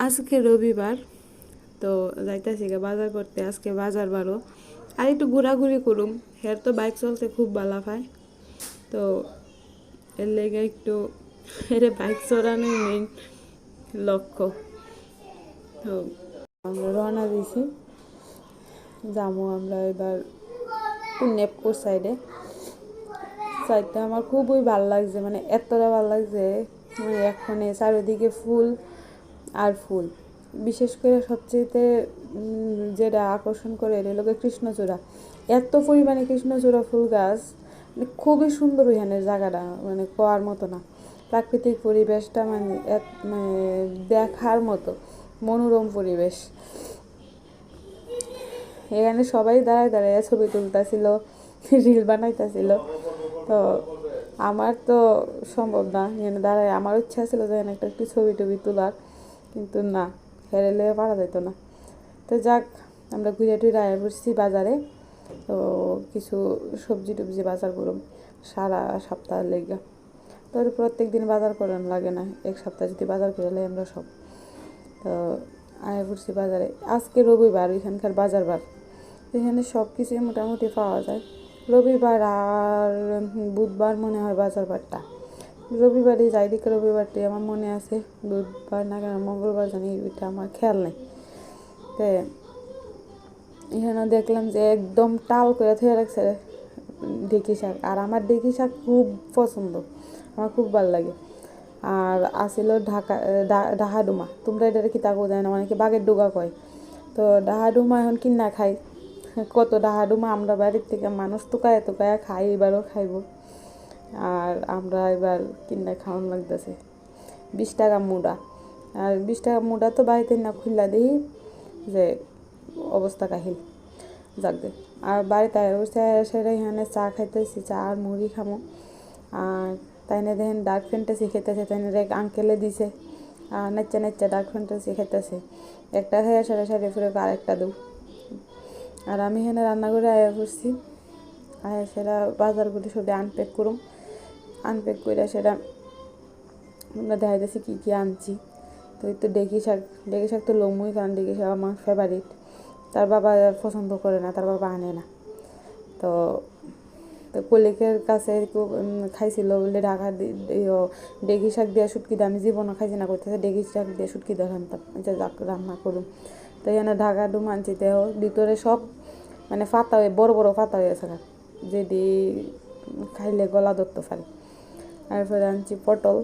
আজকে রবিবার, তো যাইতেছি বাজার করতে, আজকে বাজার বারো। আর একটু ঘোরাঘুরি করুম, হের তো বাইক চলতে খুব ভালো পায়। তো এর লেগে একটু এর বাইক চড়ানোই মেইন লক্ষ্য। তো আমরা রওনা দিয়েছি যাব আমরা এবার নেপকোর সাইডে সাইডটা আমার খুবই ভালো লাগছে মানে এতটা ভালো লাগছে মানে এখনে চারিদিকে ফুল আর ফুল। বিশেষ করে সবচেয়েতে যেটা আকর্ষণ করে হলো গিয়ে কৃষ্ণচূড়া। এত পরিমাণে কৃষ্ণচূড়া ফুল গাছ মানে খুবই সুন্দর ওইখানের জায়গাটা মানে কোয়ার মতো না। প্রাকৃতিক পরিবেশটা মানে মানে দেখার মতো, মনোরম পরিবেশ। এখানে সবাই দাঁড়ায় দাঁড়ায় ছবি তুলতেছিল, রিল বানাইতেছিল। তো আমার তো সম্ভব না, এখানে দাঁড়ায়। আমার ইচ্ছা ছিল যে একটা একটু ছবি টবি তোলার। কিন্তু না হেরেলে পারা যেত না। তো যাক, আমরা ঘুরে টুরে আয়া পড়ছি বাজারে। তো কিছু সবজি টবজি বাজার করুম সারা সপ্তাহ লেগে। তো প্রত্যেক দিন বাজার করান লাগে না, এক সপ্তাহ যদি বাজার করে লাই আমরা সব। তো আয়া পড়ছি বাজারে। আজকে রবিবার, এখানকার বাজার বার। এখানে সব কিছুই মোটামুটি পাওয়া যায়। রবিবার আর বুধবার মনে হয় বাজার বারটা। রবিবারই যাই দিকে রবিবারটি আমার মনে আছে। বুধবার না কেন মঙ্গলবার জানি এটা আমার খেয়াল নেই। তো এখানে দেখলাম যে একদম টাল করে থয়ে রাখছে ঢেকি শাক। আর আমার ঢেকি শাক খুব পছন্দ, আমার খুব ভালো লাগে। আর আসিল ঢাকা ডাহাডুমা। তোমরা এটা কি তাকো যায় না অনেকে বাগের ডোগা কয়। তো ডাহাডুমা এখন কিনা খাই কত ডাহাডুমা, আমরা বাড়ির থেকে মানুষ তুকায় তুকায় খাই এবারও খাইব। আর আমরা এবার কিনা খাওয়ান লাগতেছে। বিশ টাকা মুড়া। আর বিশ টাকা মুড়া তো বাড়িতে না খুললা দিই যে অবস্থা কাহিল। যাকগে আর বাড়িতে সেটা এখানে চা খাইতেছি, চা আর মুড়ি খামো। আর তাই না দেখেন ডার্ক ফ্যান্টাসি খেতেছে, তাই না এক আঙ্কেলে দিছে। আর নাচ্চা নাচ্চা ডার্ক ফ্যান্টাসি খেতেছে। একটা খেয়ে সাড়ে সাড়ে ফিরে আরেকটা দেব আর আমি এখানে রান্না করে আয়া করছি আয়া সেটা বাজারগুলি সব আনপ্যাক করুম। আনপ্যাক করে সেটা আমরা দেখা যাচ্ছে কী কী আনছি। তো তো ডেকি শাক ডেকি শাক তো লমুই, কারণ ডেকি শাক আমার ফেভারিট তার বাবা পছন্দ করে না, তার বাবা আনে না। তো তো কলিকের কাছে খাইছিল বলে ঢাকা ডেকি শাক দিয়ে শুটকি দিয়ে আমি জীবনও খাইছি না করতেছে ডেকি শাক দিয়ে শুটকি দিয়ে যে রান্না করুম। তো এখানে ঢাকা ডুম আনছি দেহ ভিতরে সব মানে ফাতা হয়ে, বড় বড় ফাতা হয়ে আছে যেটি খাইলে গলা ধরতে পারে। তারপরে আনছি পটল।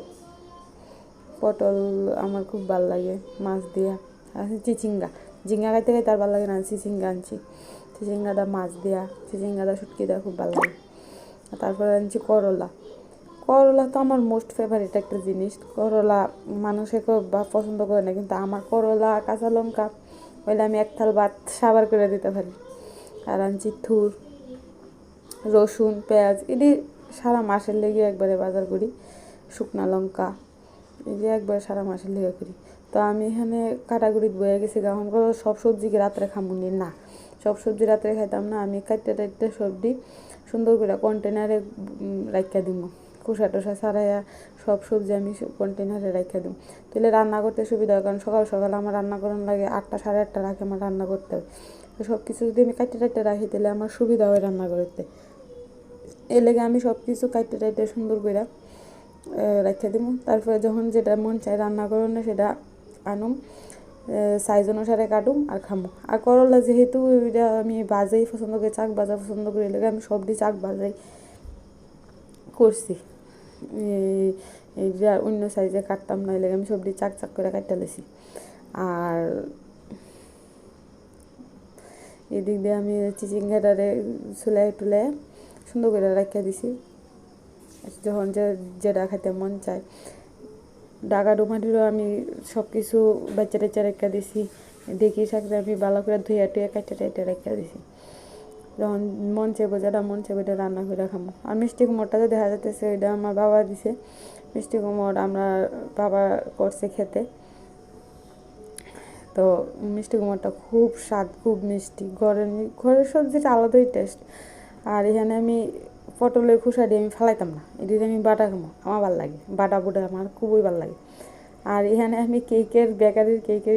পটল আমার খুব ভালো লাগে, মাছ দিয়া। আর চিচিঙ্গা। ঝিঙ্গা খাইতে খাইতে আর ভালো লাগে না চিচিঙ্গা আনছি। চিচিঙ্গাটা মাছ দেয়া, চিচিঙ্গাটা শুটকি দেওয়া খুব ভালো লাগে। তারপরে আনছি করলা। করলা তো আমার মোস্ট ফেভারিট একটা জিনিস। করলা মানুষে বা পছন্দ করে না, কিন্তু আমার করলা, কাঁচা লঙ্কা হইলে আমি এক থাল ভাত সাবার করে দিতে পারি। আর আনছি থুর, রসুন, পেঁয়াজ এটি সারা মাসের লেগে একবারে বাজার করি, শুকনা লঙ্কা, এই যে একবারে সারা মাসের লেগে করি। তো আমি এখানে কাটাগুড়িত বয়ে গেছি করে সব সবজিকে রাত্রে খামুনি না সব সবজি রাত্রে খাইতাম না, আমি কাটতে টাইটতে সবজি সুন্দর করে কন্টেনারে রাখা দিব খোসা টোসা ছাড়াইয়া সব সবজি আমি কন্টেনারে রাখা দিব তাহলে রান্না করতে সুবিধা হয়, কারণ সকাল সকাল আমার রান্না করার লাগে আটটা সাড়ে আটটার রাখে আমার রান্না করতে। হয় তো সব কিছু যদি আমি কাটতে টাইটতে রাখি, তাহলে আমার সুবিধা হয় রান্না করতে। এর লেগে আমি সব কিছু কাটতে টাইটে সুন্দর করে রেখে দিব তারপরে যখন যেটা মন চায় রান্না করো না সেটা আনুম সাইজ অনুসারে কাটুম আর খামো। আর করলা যেহেতু এটা আমি বাজাই পছন্দ করি, চাক বাজা পছন্দ করি, এর লেগে আমি সবজি চাক বাজাই করছি। এই- এই যে অন্য সাইজে কাটতাম না, এর লেগে আমি সবজি চাক চাক করে কাটতে লেছি আর এদিক দিয়ে আমি চিচিঙ্গাটারে চুলাই টুলাই সুন্দর করে রাখিয়া দিছি। যখন যে যেটা খাইতে মন চায়। ডাকা ডুমাটিরও আমি সব কিছু বাচ্চা টাচ্চা রেখা দিছি। দেখি শাকটা আমি ভালো করে ধুইয়া টুইয়া কাটতে টাইটে রেখা দিছি। যখন মন চাইব, যেটা মন চাইব, এটা রান্না করে খামো। আর মিষ্টি কুমড়টা যে দেখা যাচ্ছে ওইটা আমার বাবা দিছে। মিষ্টি কুমড় আমরা বাবা করছে খেতে। তো মিষ্টি কুমড়টা খুব স্বাদ, খুব মিষ্টি। ঘরের ঘরের সবজিটা আলাদাই টেস্ট আর এখানে আমি পটলের খোসা দিয়ে আমি ফেলাইতাম না। এটিতে আমি বাটা খামো, আমার ভালো লাগে। বাটা বুটা আমার খুবই ভালো লাগে। আর এখানে আমি কেকের, বেকারির কেকের